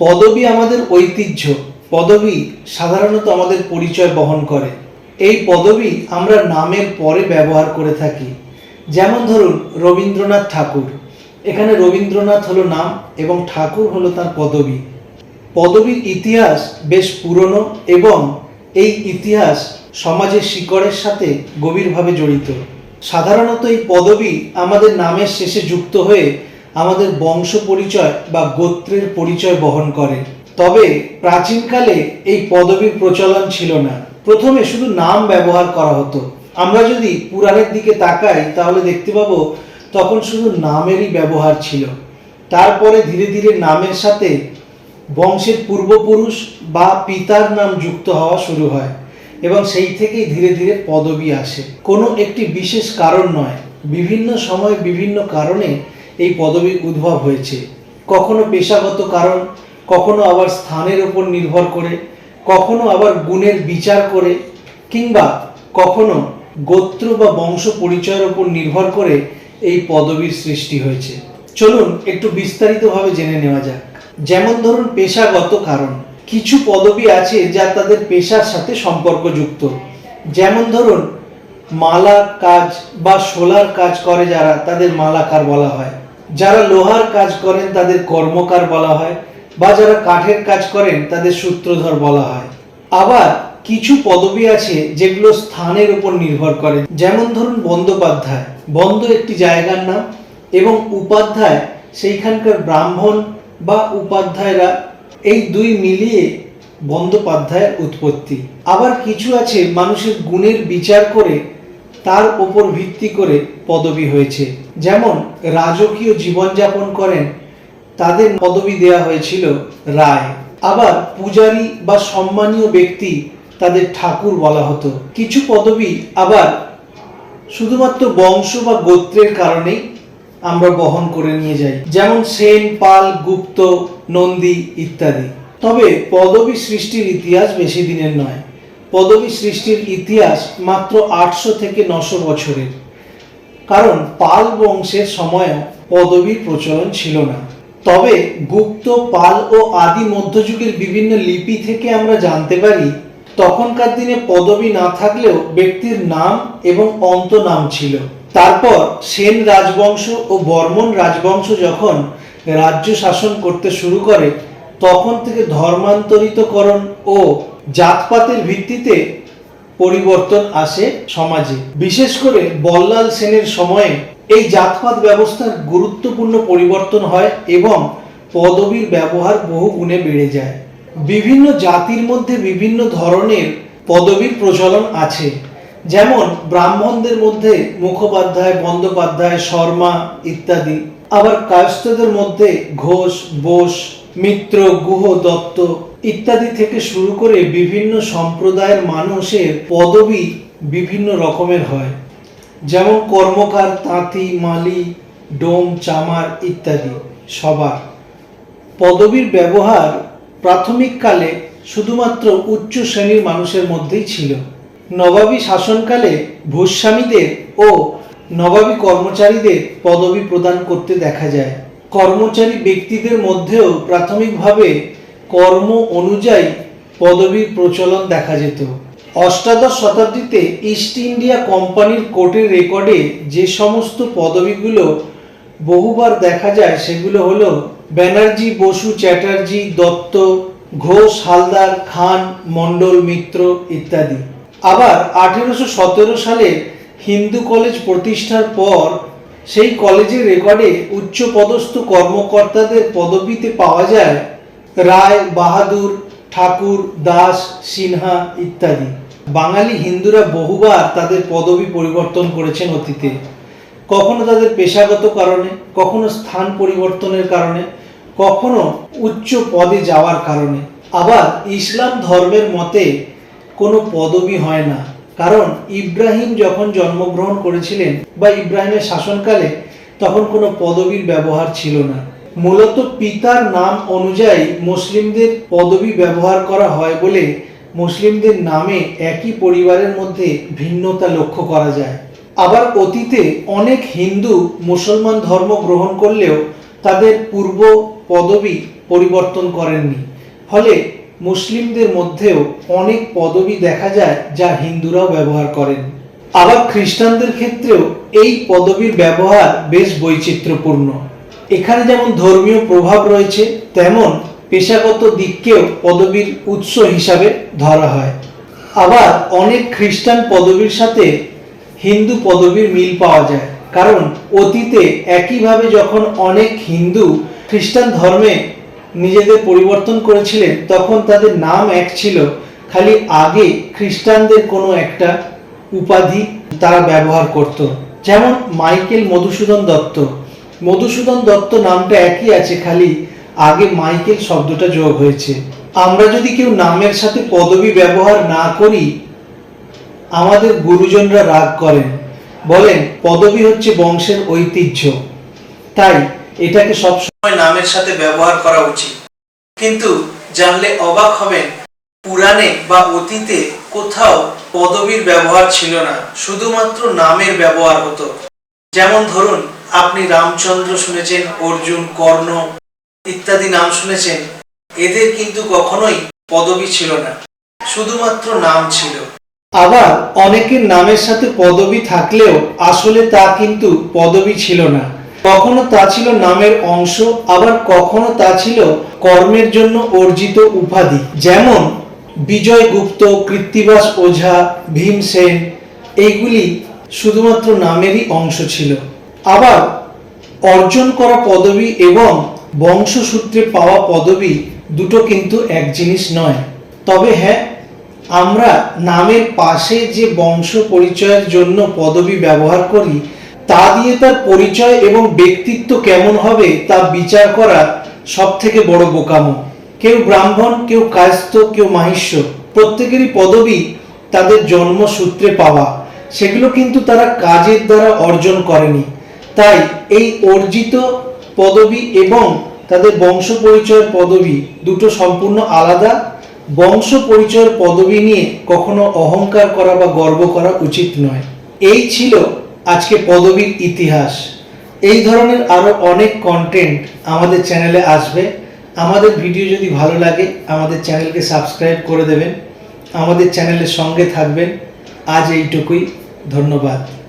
পদবী আমাদের ঐতিহ্য, পদবী সাধারণত আমাদের পরিচয় বহন করে। এই পদবী আমরা নামের পরে ব্যবহার করে থাকি। যেমন ধরুন, রবীন্দ্রনাথ ঠাকুর। এখানে রবীন্দ্রনাথ হলো নাম এবং ঠাকুর হলো তার পদবী। পদবীর ইতিহাস বেশ পুরনো এবং এই ইতিহাস সমাজের শিকড়ের সাথে গভীরভাবে জড়িত। সাধারণত এই পদবী আমাদের নামের শেষে যুক্ত হয়ে আমাদের বংশ পরিচয় বা গোত্রের পরিচয় বহন করে। তবে প্রাচীনকালে এই পদবীর প্রচলন ছিল না। প্রথমে শুধু নাম ব্যবহার করা হতো। আমরা যদি পুরাণের দিকে তাকাই, তাহলে দেখতে পাবো তখন শুধু নামেরই ব্যবহার ছিল। তারপরে ধীরে ধীরে নামের সাথে বংশের পূর্বপুরুষ বা পিতার নাম যুক্ত হওয়া শুরু হয় এবং সেই থেকেই ধীরে ধীরে পদবী আসে। কোনো একটি বিশেষ কারণ নয়। বিভিন্ন সময় বিভিন্ন কারণে এই পদবীর উদ্ভব হয়েছে। কখনো পেশাগত কারণ, কখনো আবার স্থানের উপর নির্ভর করে, কখনো আবার গুণের বিচার করে, কিংবা কখনো গোত্র বা বংশ পরিচয়ের উপর নির্ভর করে এই পদবীর সৃষ্টি হয়েছে। চলুন একটু বিস্তারিতভাবে জেনে নেওয়া যাক। যেমন ধরুন পেশাগত কারণ। কিছু পদবী আছে যা তাদের পেশার সাথে সম্পর্কযুক্ত। যেমন ধরুন মালা কাজ বা শোলার কাজ করে যারা, তাদের মালাকার বলা হয়। যারা লোহার কাজ করেন, তাদের কর্মকার বলা হয়, বা যারা কাঠের কাজ করেন, তাদের সূত্রধর বলা হয়। আবার কিছু পদবী আছে যেগুলো স্থানের উপর নির্ভর করে। যেমন ধরুন বন্দ্যোপাধ্যায়। বন্দ একটি জায়গার নাম, এবং উপাধ্যায় সেইখানকার ব্রাহ্মণ বা উপাধ্যায়রা এই দুই মিলিয়ে বন্দ্যোপাধ্যায়ের উৎপত্তি। আবার কিছু আছে মানুষের গুণের বিচার করে তার উপর ভিত্তি করে পদবী হয়েছে। যেমন রাজকীয় জীবনযাপন করেন, তাদের পদবী দেওয়া হয়েছিল রায়। আবার পূজারী বা সম্মানীয় ব্যক্তি তাদের ঠাকুর বলা হতো। কিছু পদবী আবার শুধুমাত্র বংশ বা গোত্রের কারণেই আমরা বহন করে নিয়ে যাই। যেমন সেন, পাল, গুপ্ত, নন্দী ইত্যাদি। তবে পদবী সৃষ্টির ইতিহাস বেশি দিনের নয়। পদবী সৃষ্টির ইতিহাস মাত্র আটশো থেকে নশো বছরের। কারণ পাল বংশের সময়ও পদবীর প্রচলন ছিল না। তবে গুপ্ত পাল ও আদি মধ্যযুগের বিভিন্ন লিপি থেকে আমরা জানতে পারি, তখনকার দিনে পদবী না থাকলেও ব্যক্তির নাম এবং অন্ত নাম ছিল। তারপর সেন রাজবংশ ও বর্মন রাজবংশ যখন রাজ্য শাসন করতে শুরু করে, তখন থেকে ধর্মান্তরিতকরণ ও জাতপাতের ভিত্তিতে পরিবর্তন আসে সমাজে। বিশেষ করে বল্লাল সেনের সময়ে এই জাতপাত ব্যবস্থার গুরুত্বপূর্ণ পরিবর্তন হয় এবং পদবীর ব্যবহার বহু গুণে বেড়ে যায়। বিভিন্ন জাতির মধ্যে বিভিন্ন ধরনের পদবীর প্রচলন আছে। যেমন ব্রাহ্মণদের মধ্যে মুখোপাধ্যায়, বন্দ্যোপাধ্যায়, শর্মা ইত্যাদি। আবার কায়স্থদের মধ্যে ঘোষ, বোস, মিত্র, গুহ, দত্ত ইত্যাদি থেকে শুরু করে বিভিন্ন সম্প্রদায়ের মানুষের পদবী বিভিন্ন রকমের হয়। যেমন কর্মকার, তাঁতি, মালি, ডোম, চামার ইত্যাদি সবার। পদবীর ব্যবহার প্রাথমিককালে শুধুমাত্র উচ্চ শ্রেণির মানুষের মধ্যেই ছিল। নবাবী শাসনকালে ভূস্বামীদের ও নবাবী কর্মচারীদের পদবি প্রদান করতে দেখা যায়। কর্মচারী ব্যক্তিদের মধ্যেও প্রাথমিকভাবে কর্ম অনুযায়ী পদবীর প্রচলন দেখা যেত। অষ্টাদশ শতাব্দীতে ইস্ট ইন্ডিয়া কোম্পানির কোর্টের রেকর্ডে যে সমস্ত পদবিগুলো বহুবার দেখা যায়, সেগুলো হলো ব্যানার্জি, বসু চ্যাটার্জি, দত্ত, ঘোষ, হালদার, খান, মণ্ডল, মিত্র ইত্যাদি। আবার আঠেরোশো সতেরো সালে হিন্দু কলেজ প্রতিষ্ঠার পর সেই কলেজের রেকর্ডে উচ্চপদস্থ কর্মকর্তাদের পদবিতে পাওয়া যায় রায়, বাহাদুর, ঠাকুর, দাস, সিনহা ইত্যাদি। বাঙালি হিন্দুরা বহুবার তাদের পদবি পরিবর্তন করেছেন অতীতে। কখনো তাদের পেশাগত কারণে, কখনো স্থান পরিবর্তনের কারণে, কখনো উচ্চ পদে যাওয়ার কারণে। আবার ইসলাম ধর্মের মতে কোনো পদবি হয় না। কারণ ইব্রাহিম যখন জন্মগ্রহণ করেছিলেন বা ইব্রাহিমের শাসনকালে, তখন কোনো পদবীর ব্যবহার ছিল না। মূলত পিতার নাম অনুযায়ী মুসলিমদের পদবি ব্যবহার করা হয় বলে মুসলিমদের নামে একই পরিবারের মধ্যে ভিন্নতা লক্ষ্য করা যায়। আবার অতীতে অনেক হিন্দু মুসলমান ধর্ম গ্রহণ করলেও তাদের পূর্ব পদবি পরিবর্তন করেননি। ফলে মুসলিমদের মধ্যেও অনেক পদবি দেখা যায় যা হিন্দুরাও ব্যবহার করেন। আবার খ্রিস্টানদের ক্ষেত্রেও এই পদবির ব্যবহার বেশ বৈচিত্র্যপূর্ণ। এখানে যেমন ধর্মীয় প্রভাব রয়েছে, তেমন পেশাগত দিককেও পদবীর উৎস হিসাবে ধরা হয়। আবার অনেক খ্রিস্টান পদবীর সাথে হিন্দু পদবীর মিল পাওয়া যায়। কারণ অতীতে একইভাবে যখন অনেক হিন্দু খ্রিস্টান ধর্মে নিজেদের পরিবর্তন করেছিলেন, তখন তাদের নাম এক ছিল, খালি আগে খ্রিস্টানদের কোনো একটা উপাধি তারা ব্যবহার করত। যেমন মাইকেল মধুসূদন দত্ত। মধুসূদন দত্ত নামটা একই আছে খালি আগে মাইকেল শব্দটা যোগ হয়েছে। আমরা যদি কেউ নামের সাথে পদবি ব্যবহার না করি, আমাদের গুরুজনরা রাগ করেন। বলেন, পদবি হচ্ছে বংশের ঐতিহ্য। তাই এটাকে সবসময় নামের সাথে ব্যবহার করা উচিত। কিন্তু জানলে অবাক হবেন, পুরাণে বা অতীতে কোথাও পদবীর ব্যবহার ছিল না, শুধুমাত্র নামের ব্যবহার হতো। যেমন ধরুন আপনি রামচন্দ্র শুনেছেন, অর্জুন, কর্ণ ইত্যাদি নাম শুনেছেন, এদের কিন্তু কখনোই পদবী ছিল না, শুধুমাত্র নাম ছিল। আবার অনেকের নামের সাথে পদবী থাকলেও আসলে তা কিন্তু পদবী ছিল না। কখনো তা ছিল নামের অংশ, আবার কখনো তা ছিল কর্মের জন্য অর্জিত উপাধি, যেমন বিজয় গুপ্ত কৃত্তিবাস ওঝা ভীমসেন এইগুলি শুধুমাত্র নামেরই অংশ ছিল। আবার অর্জন করা পদবী এবং বংশসূত্রে পাওয়া পদবী দুটো কিন্তু এক জিনিস নয়। তবে হ্যাঁ আমরা নামের পাশে যে বংশ পরিচয়ের জন্য পদবী ব্যবহার করি, তা দিয়ে তার পরিচয় এবং ব্যক্তিত্ব কেমন হবে তা বিচার করা সব থেকে বড় বোকামো। কেউ ব্রাহ্মণ, কেউ কায়স্থ, কেউ মাহিষ্য প্রত্যেকেরই পদবী তাদের জন্মসূত্রে পাওয়া। সেগুলো কিন্তু তারা কাজের দ্বারা অর্জন করেনি। তাই এই অর্জিত পদবী এবং তাদের বংশ পরিচয়ের পদবী দুটো সম্পূর্ণ আলাদা। বংশ পরিচয়ের পদবী নিয়ে কখনো অহংকার করা বা গর্ব করা উচিত নয়। এই ছিল আজকে পদবীর ইতিহাস। এই ধরনের আরও অনেক কন্টেন্ট আমাদের চ্যানেলে আসবে। আমাদের ভিডিও যদি ভালো লাগে, আমাদের চ্যানেলকে সাবস্ক্রাইব করে দেবেন। আমাদের চ্যানেলের সঙ্গে থাকবেন। আজ এইটুকুই। ধন্যবাদ।